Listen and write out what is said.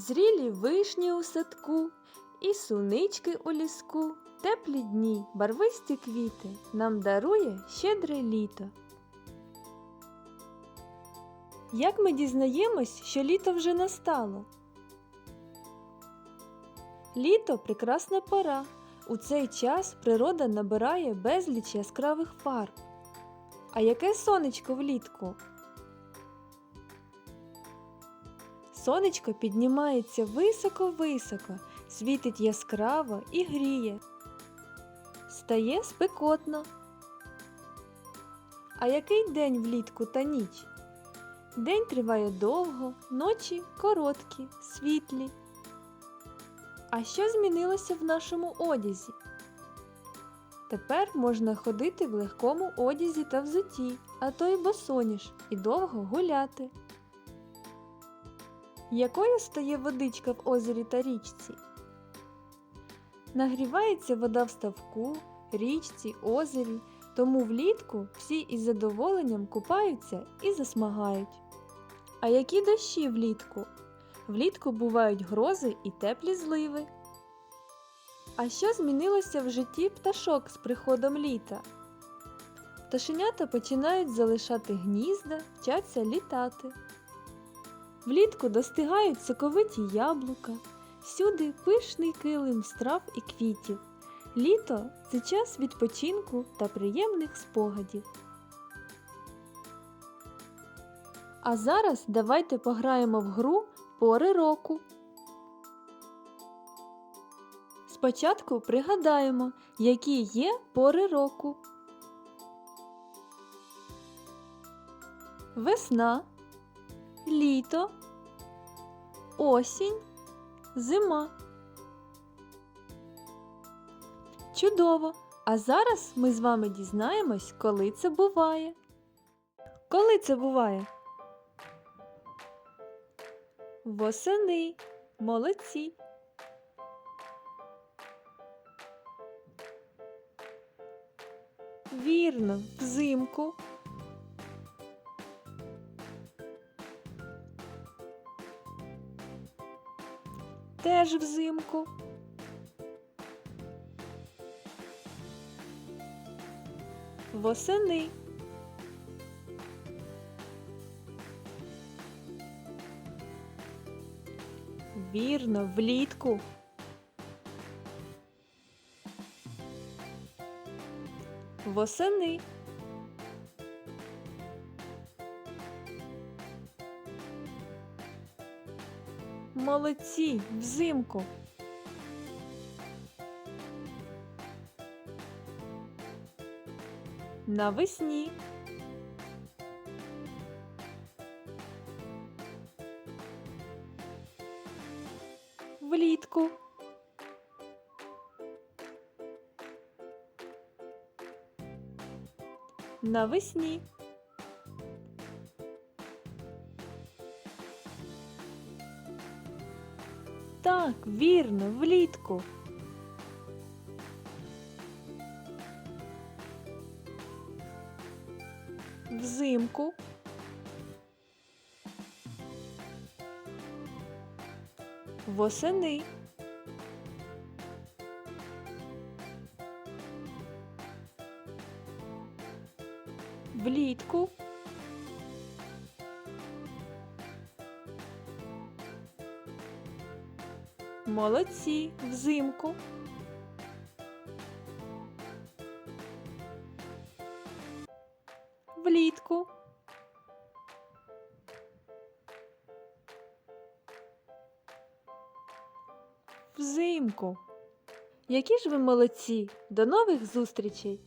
Зрілі вишні у садку і сунички у ліску, теплі дні, барвисті квіти нам дарує щедре літо. Як ми дізнаємось, що літо вже настало? Літо прекрасна пора. У цей час природа набирає безліч яскравих фарб. А яке сонечко влітку? Сонечко піднімається високо-високо, світить яскраво і гріє. Стає спекотно. А який день влітку та ніч? День триває довго, ночі короткі, світлі. А що змінилося в нашому одязі? Тепер можна ходити в легкому одязі та взуті, а то й босоніж, і довго гуляти. Якою стає водичка в озері та річці? Нагрівається вода в ставку, річці, озері, тому влітку всі із задоволенням купаються і засмагають. А які дощі влітку? Влітку бувають грози і теплі зливи. А що змінилося в житті пташок з приходом літа? Пташенята починають залишати гнізда, вчаться літати. Влітку достигають соковиті яблука, всюди пишний килим з трав і квітів. Літо це час відпочинку та приємних спогадів. А зараз давайте пограємо в гру пори року. Спочатку пригадаємо, які є пори року. Весна, літо, осінь, зима. Чудово! А зараз ми з вами дізнаємось, коли це буває. Коли це буває? Восени. Молодці. Вірно, взимку. Теж взимку. Восени. Вірно, влітку. Восени. Молодці, взимку. Навесні. Влітку. Навесні. Так, вірно, влітку. Взимку. Восени. Влітку. Молодці, взимку. Влітку. Взимку. Які ж ви молодці! До нових зустрічей!